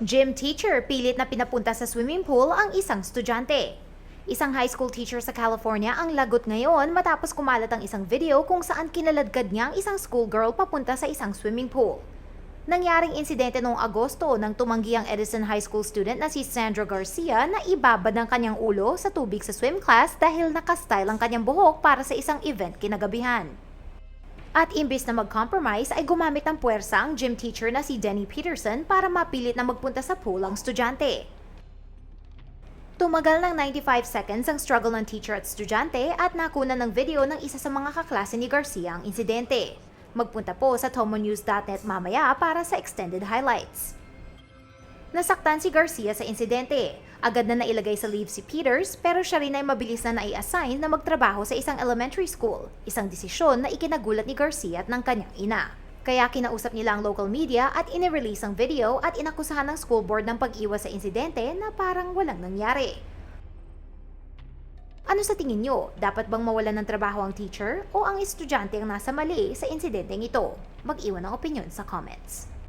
Gym teacher pilit na pinapunta sa swimming pool ang isang estudyante. Isang high school teacher sa California ang lagot ngayon matapos kumalat ang isang video kung saan kinaladkad niya ang isang schoolgirl papunta sa isang swimming pool. Nangyaring insidente noong Agosto nang tumanggi ang Edison High School student na si Sandra Garcia na ibabad ang kanyang ulo sa tubig sa swim class dahil nakastyle ang kanyang buhok para sa isang event kinagabihan. At imbis na mag-compromise ay gumamit ng puwersa ang gym teacher na si Denny Peterson para mapilit na magpunta sa pool ang estudyante. Tumagal ng 95 seconds ang struggle ng teacher at estudyante at nakuna ng video ng isa sa mga kaklase ni Garcia ang insidente. Magpunta po sa tomonews.net mamaya para sa extended highlights. Nasaktan si Garcia sa insidente. Agad na nailagay sa leave si Peters pero siya rin ay mabilis na nai-assign na magtrabaho sa isang elementary school, isang desisyon na ikinagulat ni Garcia at ng kanyang ina. Kaya kinausap nila ang local media at inirelease ang video at inakusahan ng school board ng pag-iwas sa insidente na parang walang nangyari. Ano sa tingin nyo? Dapat bang mawalan ng trabaho ang teacher o ang estudyante ang nasa mali sa insidenteng ito? Mag-iwan ng opinion sa comments.